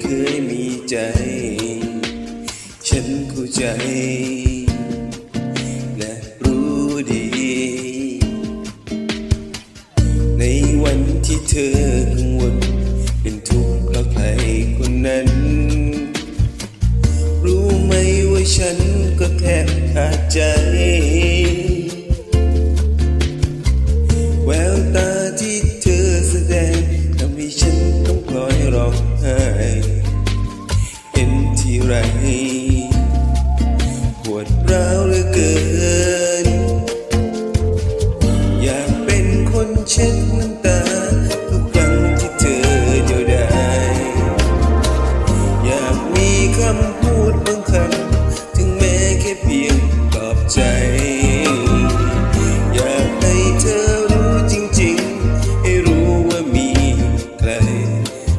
เคยมีใจ ฉันเข้าใจ และรู้ดี ในวันที่เธอกังวลเป็นทุกข์เพราะใครคนนั้น รู้ไหมว่าฉันก็แทบขาดใจ แววตา ไรปวดร้าวเหลือเกิน อยากเป็นคนเช็ดน้ำตาทุกครั้งที่เธอเดียวดายอยากมีคำพูดบางคำถึงแม้แค่เพียงปลอบใจ อยากให้เธอรู้จริงๆ ให้รู้ว่ามีใคร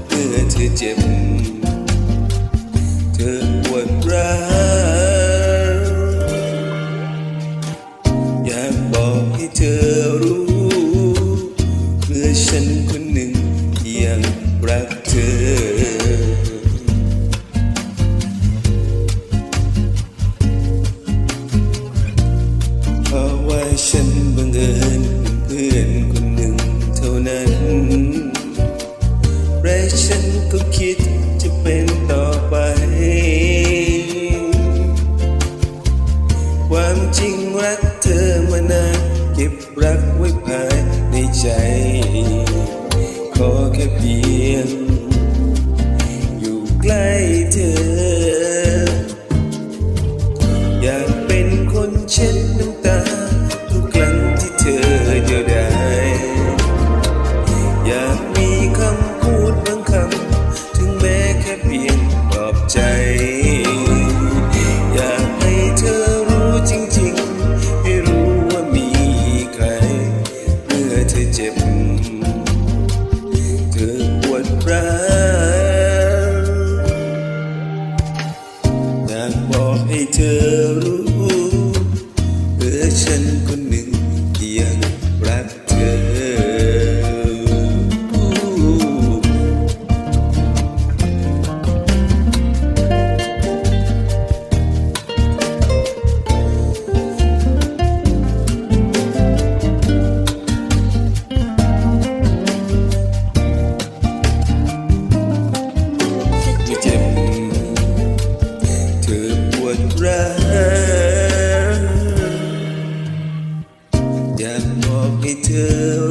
เมื่อเธอเจ็บ รักไว้ภายในใจ ขอแค่เพียง อยู่ใกล้เธอ ธอรู้เพื่อฉันคนหนึ่ง บ